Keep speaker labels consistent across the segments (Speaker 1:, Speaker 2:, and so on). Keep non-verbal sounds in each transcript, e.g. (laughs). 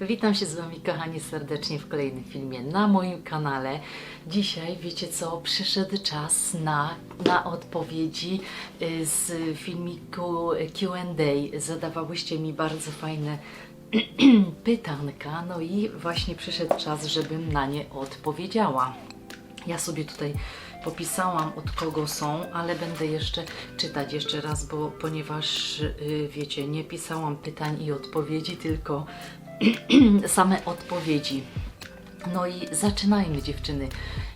Speaker 1: Witam się z Wami, kochani, serdecznie w kolejnym filmie na moim kanale. Dzisiaj, wiecie co, przyszedł czas na, na odpowiedzi y, z filmiku QA. Zadawałyście mi bardzo fajne (clears throat) pytanka, no i właśnie przyszedł czas, żebym na nie odpowiedziała. Ja sobie tutaj popisałam od kogo są, ale będę jeszcze czytać jeszcze raz, bo ponieważ y, wiecie, nie pisałam pytań i odpowiedzi, tylko (clears throat) same odpowiedzi. No i zaczynajmy dziewczyny.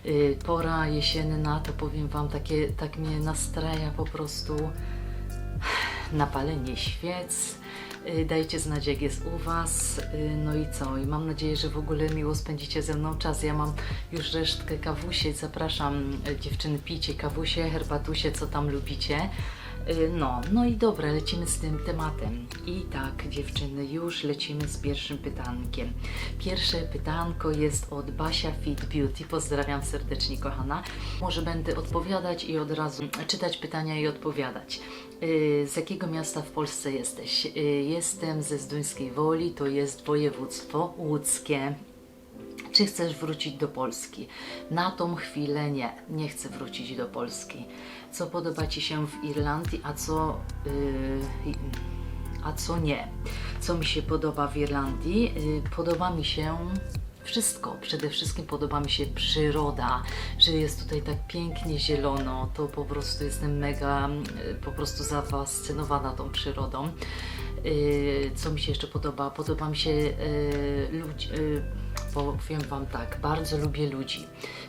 Speaker 1: Y, Pora jesienna, to powiem Wam, takie, tak mnie nastraja po prostu (sighs) na palenie świec. Y, Dajcie znać, jak jest u Was. Y, No i co? I mam nadzieję, że w ogóle miło spędzicie ze mną czas. Ja mam już resztkę kawusie. Zapraszam dziewczyny, pijcie kawusie, herbatusie, co tam lubicie. Y, No, no i dobra, lecimy z tym tematem. I tak, dziewczyny, już lecimy z pierwszym pytankiem. Pierwsze pytanko jest od Basia Fit Beauty. Pozdrawiam serdecznie, kochana. Może będę odpowiadać i od razu czytać pytania i odpowiadać. Y, Z jakiego miasta w Polsce jesteś? Y, Jestem ze Zduńskiej Woli, to jest województwo łódzkie. Czy chcesz wrócić do Polski? Na tą chwilę nie, nie chcę wrócić do Polski. Co podoba Ci się w Irlandii, a co, yy, a co nie? Co mi się podoba w Irlandii? Yy, podoba mi się wszystko. Przede wszystkim podoba mi się przyroda, że jest tutaj tak pięknie zielono. To po prostu jestem mega yy, po prostu zafascynowana tą przyrodą. Yy, co mi się jeszcze podoba? Podoba mi się yy, ludzi. Powiem Wam tak, bardzo lubię ludzi,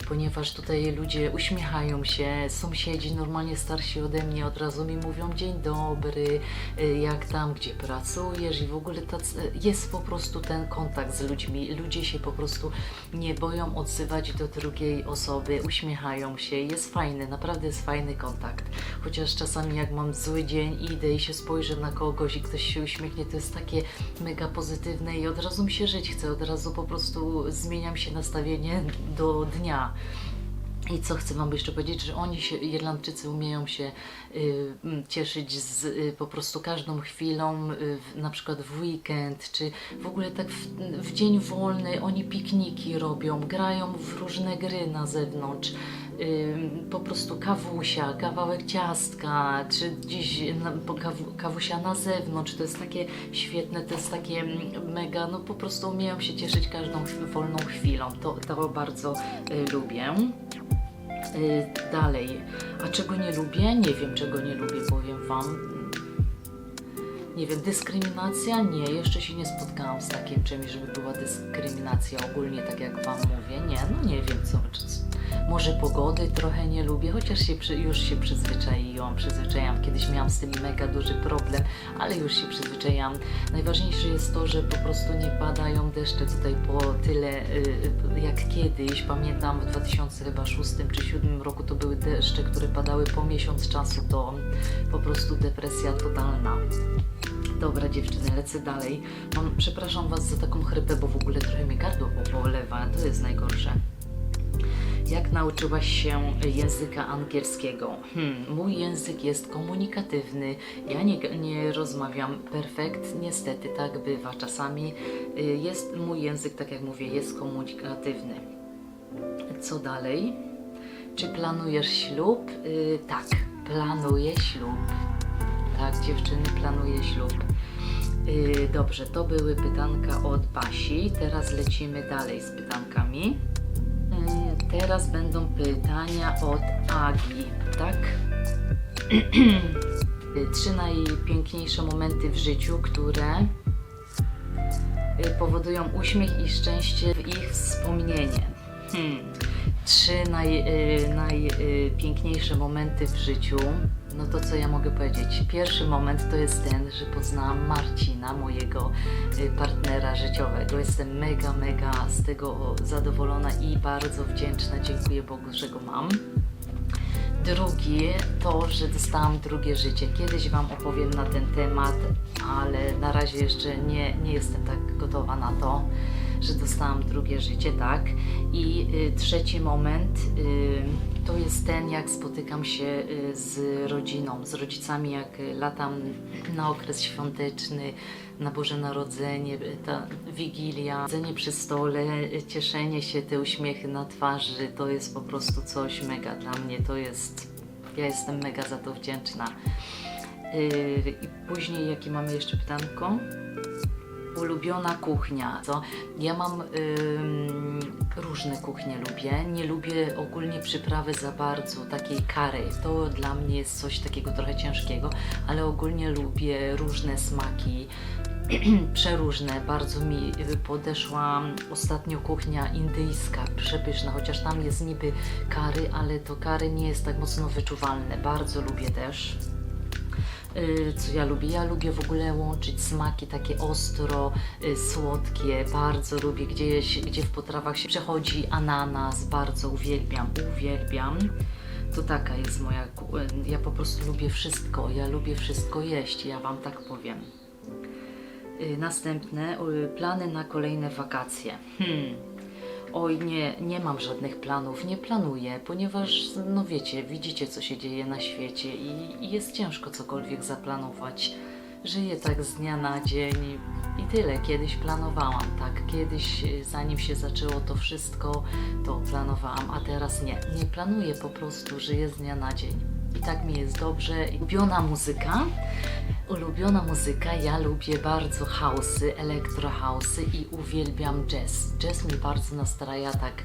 Speaker 1: ponieważ tutaj ludzie uśmiechają się, sąsiedzi normalnie starsi ode mnie od razu mi mówią dzień dobry, y, jak tam, gdzie pracujesz i w ogóle tacy, jest po prostu ten kontakt z ludźmi. Ludzie się po prostu nie boją odzywać do drugiej osoby, uśmiechają się, jest fajny, naprawdę jest fajny kontakt. Chociaż czasami jak mam zły dzień, idę i się spojrzę na kogoś i ktoś się uśmiechnie, to jest takie mega pozytywne i od razu mi się żyć chce, od razu po prostu zmieniam się nastawienie do dnia. I co chcę Wam jeszcze powiedzieć, że oni się, Irlandczycy umieją się y, cieszyć z y, po prostu każdą chwilą, y, w, na przykład w weekend, czy w ogóle tak w, w dzień wolny, oni pikniki robią, grają w różne gry na zewnątrz. Po prostu kawusia, kawałek ciastka, czy gdzieś kawusia na zewnątrz, to jest takie świetne, to jest takie mega, no po prostu umieją się cieszyć każdą wolną chwilą, to, to bardzo y, lubię. Y, Dalej, a czego nie lubię? Nie wiem, czego nie lubię, powiem Wam. Nie wiem, dyskryminacja? Nie, jeszcze się nie spotkałam z takim czymś, żeby była dyskryminacja ogólnie, tak jak Wam mówię. Nie, no nie wiem, co, może pogody trochę nie lubię, chociaż się, już się przyzwyczaiłam, przyzwyczaiłam. Kiedyś miałam z tym mega duży problem, ale już się przyzwyczaiłam. Najważniejsze jest to, że po prostu nie padają deszcze tutaj po tyle y, y, jak kiedyś. Pamiętam w 2006 czy 2007 roku to były deszcze, które padały po miesiąc czasu, to po prostu depresja totalna. Dobra dziewczyny, lecę dalej. Mam, przepraszam Was za taką chrypę, bo w ogóle trochę mi gardło polewa, to jest najgorsze. Jak nauczyłaś się języka angielskiego? Hmm, mój język jest komunikatywny. Ja nie, nie rozmawiam perfekt, niestety tak bywa czasami. Y, Jest mój język, tak jak mówię, jest komunikatywny. Co dalej? Czy planujesz ślub? Y, tak, planuję ślub. Tak, dziewczyny, planuję ślub. Y, dobrze, to były pytanka od Basi. Teraz lecimy dalej z pytankami. Y, Teraz będą pytania od Agi, tak? Y, Trzy najpiękniejsze momenty w życiu, które y, powodują uśmiech i szczęście w ich wspomnienie. Hmm. Trzy naj, y, najpiękniejsze momenty w życiu. No to co ja mogę powiedzieć? Pierwszy moment to jest ten, że poznałam Marcina, mojego y, partnera życiowego. Jestem mega, mega z tego zadowolona i bardzo wdzięczna. Dziękuję Bogu, że go mam. Drugi to, że dostałam drugie życie. Kiedyś Wam opowiem na ten temat, ale na razie jeszcze nie, nie jestem tak gotowa na to, że dostałam drugie życie, tak. I y, trzeci moment, y, to jest ten, jak spotykam się y, z rodziną, z rodzicami, jak latam na okres świąteczny, na Boże Narodzenie, y, ta Wigilia, jedzenie przy stole, y, cieszenie się, te uśmiechy na twarzy, to jest po prostu coś mega dla mnie, to jest, ja jestem mega za to wdzięczna. I później, jakie mamy jeszcze pytanko? Ulubiona kuchnia. Co? Ja mam ym, różne kuchnie lubię. Nie lubię ogólnie przyprawy za bardzo, takiej kary. To dla mnie jest coś takiego trochę ciężkiego, ale ogólnie lubię różne smaki. (clears throat) Przeróżne, bardzo mi podeszła ostatnio kuchnia indyjska, przepyszna, chociaż tam jest niby kary, ale to kary nie jest tak mocno wyczuwalne. Bardzo lubię też. Y, co ja lubię. Ja lubię w ogóle łączyć smaki takie ostro, y, słodkie. Bardzo lubię, gdzieś, gdzie w potrawach się przechodzi ananas. Bardzo uwielbiam, uwielbiam. To taka jest moja. y, Ja po prostu lubię wszystko. Ja lubię wszystko jeść. Ja Wam tak powiem. Następne plany na kolejne wakacje. Hmm. Oj, nie, nie mam żadnych planów, nie planuję, ponieważ, no wiecie, widzicie, co się dzieje na świecie i, i jest ciężko cokolwiek zaplanować. Żyję tak z dnia na dzień i tyle. Kiedyś planowałam, tak, kiedyś, y, zanim się zaczęło to wszystko, to planowałam, a teraz nie. Nie planuję, po prostu żyję z dnia na dzień. I tak mi jest dobrze. Ulubiona muzyka? Ulubiona muzyka, ja lubię bardzo house'y, elektro house'y i uwielbiam jazz. Jazz mi bardzo nastraja tak,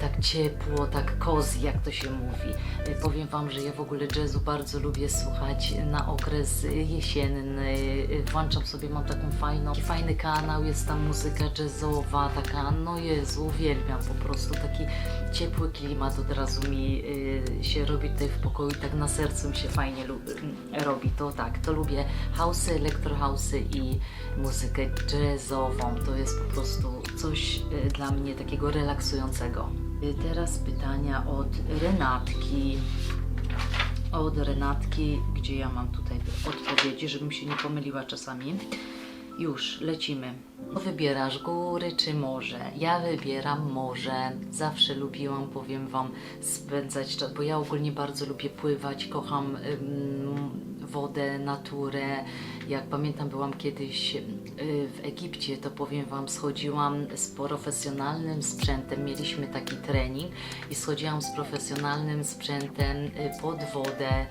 Speaker 1: tak ciepło, tak cozy, jak to się mówi. Y, powiem Wam, że ja w ogóle jazzu bardzo lubię słuchać na okres y, jesienny. Y, włączam sobie, mam taką fajną, fajny kanał, jest tam muzyka jazzowa, taka, no Jezu, uwielbiam po prostu, taki ciepły klimat od razu mi y, się robi tutaj w pokoju, tak na sercu mi się fajnie y, robi, to tak, to lubię house'y, elektro house'y i muzykę jazzową, to jest po prostu coś y, dla mnie takiego relaksującego. Y, Teraz pytania od Renatki. Od Renatki, gdzie ja mam tutaj odpowiedzi, żebym się nie pomyliła czasami. Już, lecimy. Wybierasz góry czy morze? Ja wybieram morze. Zawsze lubiłam, powiem Wam, spędzać czas, bo ja ogólnie bardzo lubię pływać, kocham ym, wodę, naturę. Jak pamiętam, byłam kiedyś y, w Egipcie, to powiem Wam, schodziłam z profesjonalnym sprzętem. Mieliśmy taki trening i schodziłam z profesjonalnym sprzętem y, pod wodę,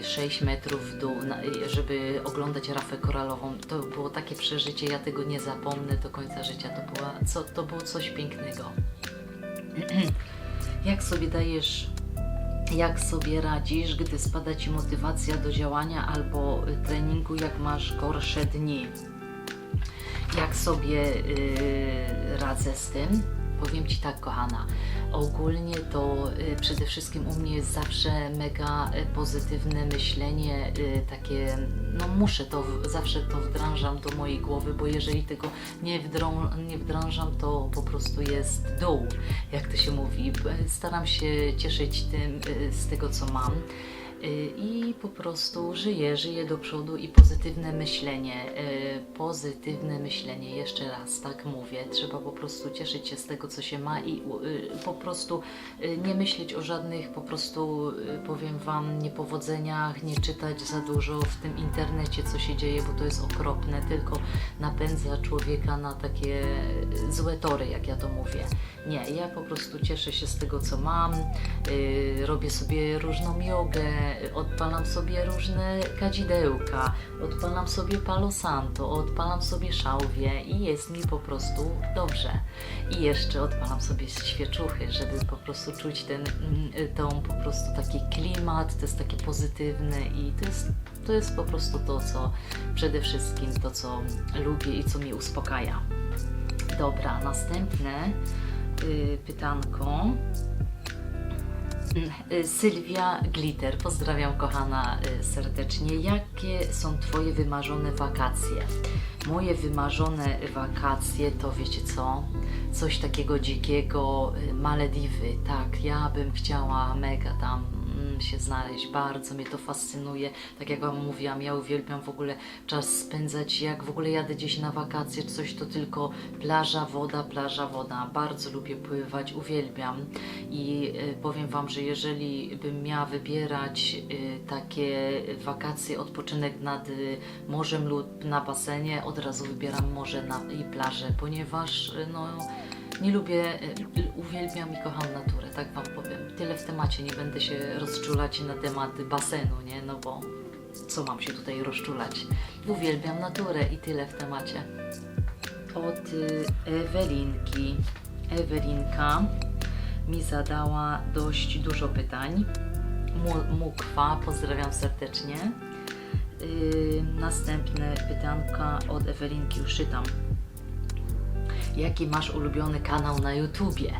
Speaker 1: y, 6 metrów w dół, y, żeby oglądać rafę koralową. To było takie przeżycie, ja tego nie zapomnę do końca życia. To, była, co, to było coś pięknego. (clears throat) Jak sobie dajesz jak sobie radzisz, gdy spada Ci motywacja do działania albo y, treningu, jak masz gorsze dni? Jak sobie y, radzę z tym? Powiem Ci tak, kochana. Ogólnie to y, przede wszystkim u mnie jest zawsze mega y, pozytywne myślenie, y, takie, no muszę to, zawsze to wdrażam do mojej głowy, bo jeżeli tego nie, wdrą, nie wdrażam, to po prostu jest dół, jak to się mówi. Staram się cieszyć tym, z tego, co mam. Y, I po prostu żyję, żyję do przodu i pozytywne myślenie, y, pozytywne myślenie, jeszcze raz tak mówię, trzeba po prostu cieszyć się z tego, co się ma i y, po prostu nie myśleć o żadnych, po prostu powiem Wam, niepowodzeniach, nie czytać za dużo w tym internecie, co się dzieje, bo to jest okropne, tylko napędza człowieka na takie złe tory, jak ja to mówię. Nie, ja po prostu cieszę się z tego, co mam, robię sobie różną jogę, odpalam sobie różne kadzidełka, odpalam sobie palo santo, odpalam sobie szałwię i jest mi po prostu dobrze. I jeszcze odpalam sobie świeczuchy, żeby po prostu czuć ten, mm, tą po prostu taki klimat, to jest takie pozytywne i to jest, to jest po prostu to, co przede wszystkim to, co lubię i co mnie uspokaja. Dobra, następne y, pytanko. Y, Sylwia Glitter, pozdrawiam kochana y, serdecznie. Jakie są Twoje wymarzone wakacje? Moje wymarzone wakacje to wiecie co? Coś takiego dzikiego, y, Malediwy, tak, ja bym chciała mega tam się znaleźć. Bardzo mnie to fascynuje. Tak jak Wam mówiłam, ja uwielbiam w ogóle czas spędzać, jak w ogóle jadę gdzieś na wakacje, czy coś, to tylko plaża, woda, plaża, woda. Bardzo lubię pływać, uwielbiam. I y, powiem Wam, że jeżeli bym miała wybierać y, takie wakacje, odpoczynek nad y, morzem lub na basenie, od razu wybieram morze i plażę, ponieważ no, nie lubię, y, uwielbiam i kocham naturę, tak Wam powiem. Tyle w temacie, nie będę się rozczulać na temat basenu, nie? No bo co mam się tutaj rozczulać? Uwielbiam naturę i tyle w temacie. Od y, Ewelinki. Ewelinka mi zadała dość dużo pytań. Mu- Mukwa, pozdrawiam serdecznie. Yy, następne pytanka od Ewelinki już czytam. Jaki masz ulubiony kanał na YouTubie?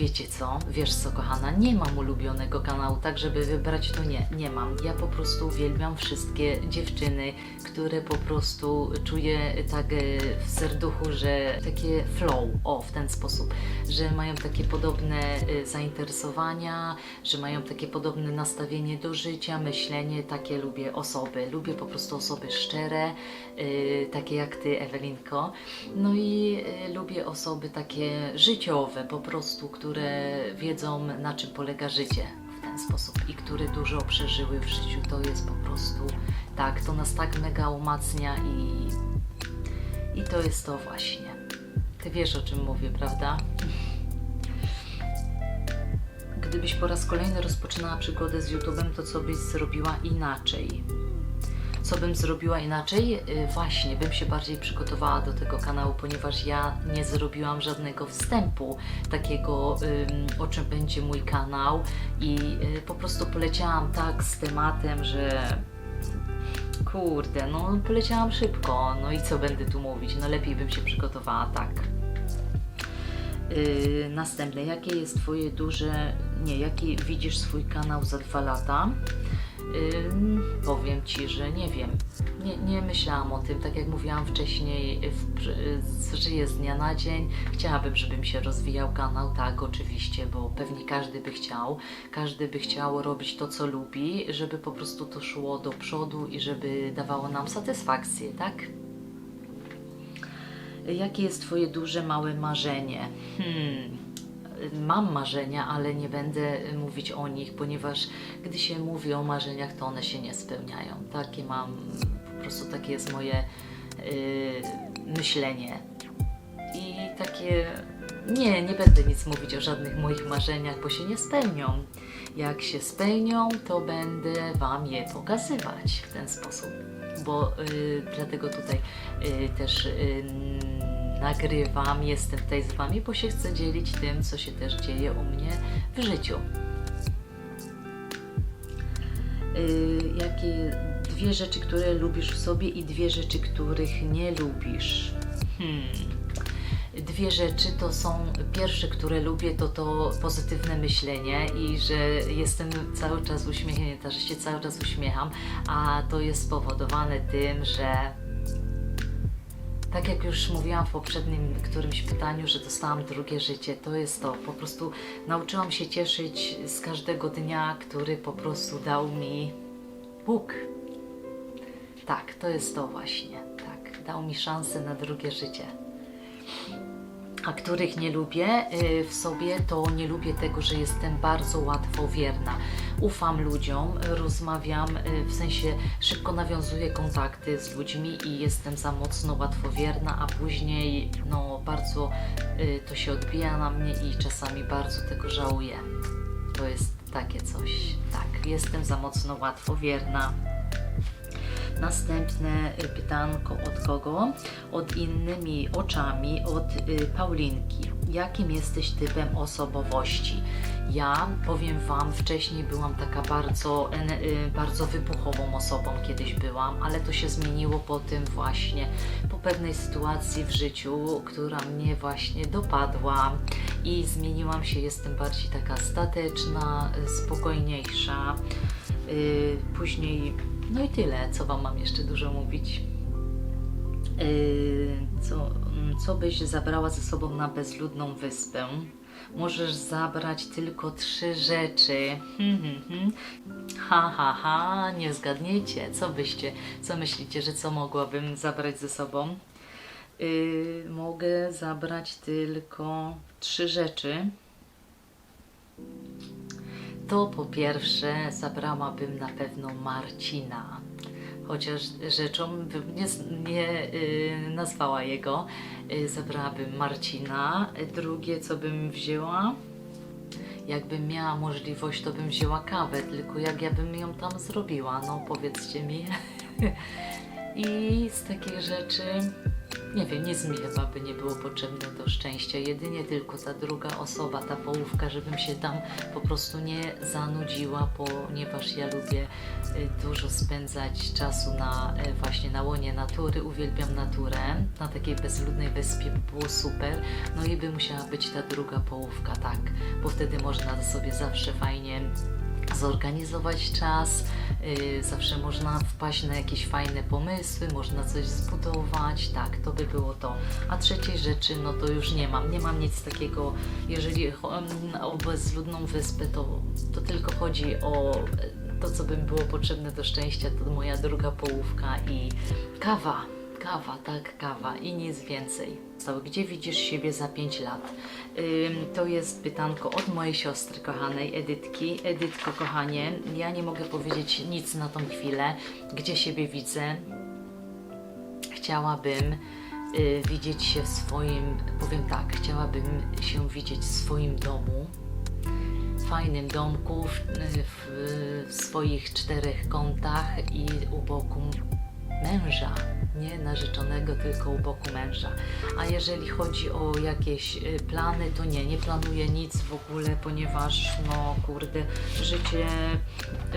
Speaker 1: Wiecie co? Wiesz co, kochana? Nie mam ulubionego kanału, tak żeby wybrać to nie, nie mam. Ja po prostu uwielbiam wszystkie dziewczyny, które po prostu czuję tak e, w serduchu, że takie flow, o, w ten sposób, że mają takie podobne e, zainteresowania, że mają takie podobne nastawienie do życia, myślenie, takie lubię osoby. Lubię po prostu osoby szczere, e, takie jak Ty, Ewelinko. No i lubię osoby takie życiowe, po prostu, które wiedzą na czym polega życie w ten sposób i które dużo przeżyły w życiu. To jest po prostu tak, to nas tak mega umacnia i, i to jest to właśnie. Ty wiesz o czym mówię, prawda? Gdybyś po raz kolejny rozpoczynała przygodę z YouTube'em, to co byś zrobiła inaczej? Co bym zrobiła inaczej? Y, Właśnie, bym się bardziej przygotowała do tego kanału, ponieważ ja nie zrobiłam żadnego wstępu takiego, o czym będzie mój kanał i y, po prostu poleciałam tak z tematem, że kurde, no poleciałam szybko, no i co będę tu mówić? No lepiej bym się przygotowała tak. Yy, następne, jakie jest Twoje duże, nie, jaki widzisz swój kanał za dwa lata? Powiem Ci, że nie wiem. Nie, nie myślałam o tym, tak jak mówiłam wcześniej, w, żyję z dnia na dzień. Chciałabym, żeby mi się rozwijał kanał, tak, oczywiście, bo pewnie każdy by chciał. Każdy by chciał robić to, co lubi, żeby po prostu to szło do przodu i żeby dawało nam satysfakcję, tak? Jakie jest Twoje duże, małe marzenie? Hmm, mam marzenia, ale nie będę mówić o nich, ponieważ gdy się mówi o marzeniach, to one się nie spełniają. Takie mam, po prostu takie jest moje yy, myślenie. I takie, nie, nie będę nic mówić o żadnych moich marzeniach, bo się nie spełnią. Jak się spełnią, to będę Wam je pokazywać w ten sposób. Bo y, dlatego tutaj y, też y, nagrywam, jestem tutaj z Wami, bo się chcę dzielić tym, co się też dzieje u mnie w życiu. Y, jakie dwie rzeczy, które lubisz w sobie i dwie rzeczy, których nie lubisz? Hmm. Dwie rzeczy to są, pierwsze, które lubię, to to pozytywne myślenie i że jestem cały czas uśmiechnięta, że się cały czas uśmiecham, a to jest spowodowane tym, że tak jak już mówiłam w poprzednim którymś pytaniu, że dostałam drugie życie, to jest to. Po prostu nauczyłam się cieszyć z każdego dnia, który po prostu dał mi Bóg. Tak, to jest to właśnie. Tak, dał mi szansę na drugie życie. A których nie lubię y, w sobie, to nie lubię tego, że jestem bardzo łatwowierna. Ufam ludziom, rozmawiam, y, w sensie szybko nawiązuję kontakty z ludźmi i jestem za mocno łatwowierna, a później no bardzo y, to się odbija na mnie i czasami bardzo tego żałuję. To jest takie coś. Tak, jestem za mocno łatwowierna. Następne y, pytanko od kogo? Od innymi oczami, od Paulinki. Jakim jesteś typem osobowości? Ja powiem Wam, wcześniej byłam taka bardzo, y, bardzo wybuchową osobą, kiedyś byłam, ale to się zmieniło po tym właśnie, po pewnej sytuacji w życiu, która mnie właśnie dopadła i zmieniłam się, jestem bardziej taka stateczna, y, spokojniejsza. Y, Później, no i tyle, co Wam mam jeszcze dużo mówić. Yy, co, co byś zabrała ze sobą na bezludną wyspę? Możesz zabrać tylko trzy rzeczy. Hmm, hmm, hmm. Ha, ha, ha, nie zgadniecie. Co byście, co myślicie, że co mogłabym zabrać ze sobą? Yy, mogę zabrać tylko trzy rzeczy. To po pierwsze zabrałabym na pewno Marcina. Chociaż rzeczą bym nie, nie y, nazwała jego, y, zabrałabym Marcina. Drugie, co bym wzięła, jakbym miała możliwość, to bym wzięła kawę, tylko jak ja bym ją tam zrobiła, no powiedzcie mi. (laughs) I z takich rzeczy, nie wiem, nic mi chyba by nie było potrzebne do szczęścia, jedynie tylko ta druga osoba, ta połówka, żebym się tam po prostu nie zanudziła, ponieważ ja lubię y, dużo spędzać czasu na y, właśnie na łonie natury, uwielbiam naturę, na takiej bezludnej wyspie. By było super, no i by musiała być ta druga połówka, tak, bo wtedy można sobie zawsze fajnie zorganizować czas, yy, zawsze można wpaść na jakieś fajne pomysły, można coś zbudować, tak, to by było to. A trzeciej rzeczy, no to już nie mam, nie mam nic takiego, jeżeli o bezludną wyspę, to, to tylko chodzi o to, co by mi było potrzebne do szczęścia, to moja druga połówka i kawa. Kawa, tak, kawa i nic więcej. Gdzie widzisz siebie za 5 lat? To jest pytanko od mojej siostry kochanej, Edytki. Edytko, kochanie, ja nie mogę powiedzieć nic na tą chwilę, gdzie siebie widzę. Chciałabym y, widzieć się w swoim, powiem tak, chciałabym się widzieć w swoim domu, fajnym domku, w, w, w swoich czterech kątach i u boku męża, nie narzeczonego, tylko u boku męża. A jeżeli chodzi o jakieś y, plany, to nie, nie planuję nic w ogóle, ponieważ no kurde, życie,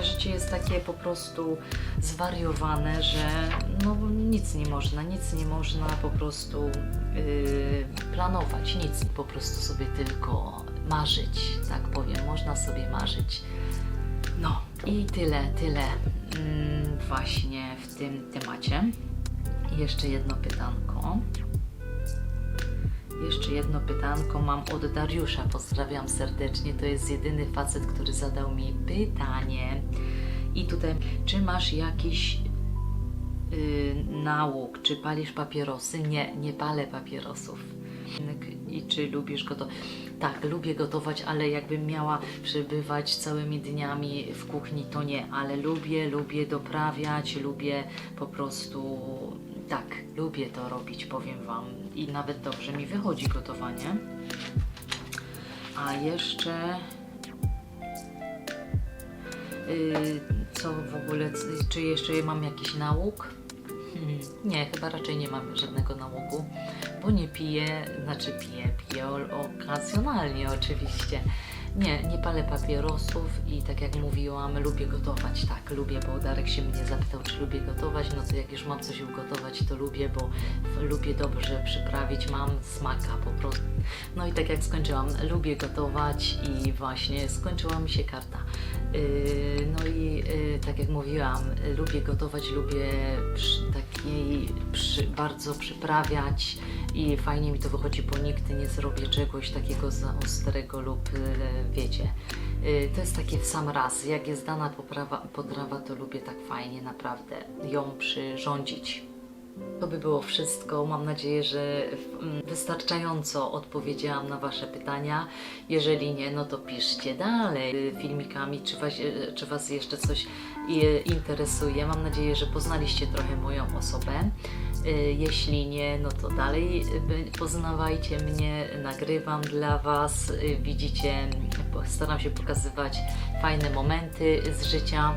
Speaker 1: życie jest takie po prostu zwariowane, że no nic nie można, nic nie można po prostu yy, planować, nic, po prostu sobie tylko marzyć, tak powiem, można sobie marzyć. No i tyle, tyle mm, właśnie w tym temacie. Jeszcze jedno pytanko. Jeszcze jedno pytanko mam od Dariusza. Pozdrawiam serdecznie. To jest jedyny facet, który zadał mi pytanie. I tutaj, czy masz jakiś y, nauk, czy palisz papierosy? Nie, nie palę papierosów. I czy lubisz gotować? Tak, lubię gotować, ale jakbym miała przebywać całymi dniami w kuchni, to nie, ale lubię, lubię doprawiać, lubię po prostu, tak, lubię to robić, powiem Wam. I nawet dobrze mi wychodzi gotowanie. A jeszcze Yy, co w ogóle, czy jeszcze mam jakiś nauk? Hmm, Nie, chyba raczej nie mam żadnego nałogu, bo nie piję, znaczy piję, piję okazjonalnie oczywiście. Nie, nie palę papierosów i tak jak mówiłam, lubię gotować, tak, lubię, bo Darek się mnie zapytał, czy lubię gotować, no to jak już mam coś ugotować, to lubię, bo lubię dobrze przyprawić, mam smaka po prostu. No i tak jak skończyłam, lubię gotować i właśnie skończyła mi się karta. Yy, No i yy, tak jak mówiłam, lubię gotować, lubię przy, takiej przy, bardzo przyprawiać i fajnie mi to wychodzi, bo nigdy nie zrobię czegoś takiego za ostrego lub yy, wiecie. Yy, To jest takie w sam raz. Jak jest dana poprawa, potrawa, to lubię tak fajnie naprawdę ją przyrządzić. To by było wszystko. Mam nadzieję, że mm, wystarczająco odpowiedziałam na Wasze pytania. Jeżeli nie, no to piszcie dalej y, filmikami, czy was, czy was jeszcze coś interesuje. Mam nadzieję, że poznaliście trochę moją osobę. Y, Jeśli nie, no to dalej y, poznawajcie mnie, nagrywam dla Was. Y, Widzicie, staram się pokazywać fajne momenty z życia.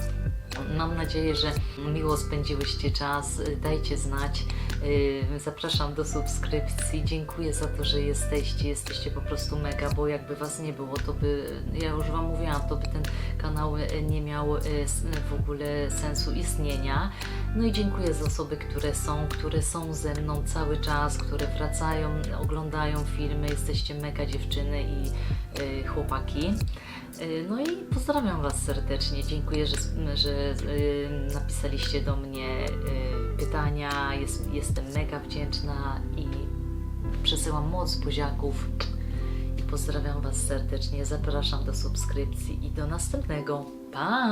Speaker 1: Mam nadzieję, że miło spędziłyście czas. Dajcie znać. Yy, Zapraszam do subskrypcji. Dziękuję za to, że jesteście. Jesteście po prostu mega, bo jakby Was nie było, to by, ja już Wam mówiłam, to by ten kanał e, nie miał e, w ogóle sensu istnienia. No i dziękuję za osoby, które są, które są ze mną cały czas, które wracają, oglądają filmy. Jesteście mega dziewczyny i e, chłopaki. No i pozdrawiam Was serdecznie. Dziękuję, że, że napisaliście do mnie pytania. Jest, jestem mega wdzięczna i przesyłam moc buziaków. I Pozdrawiam Was serdecznie, zapraszam do subskrypcji i do następnego. Pa!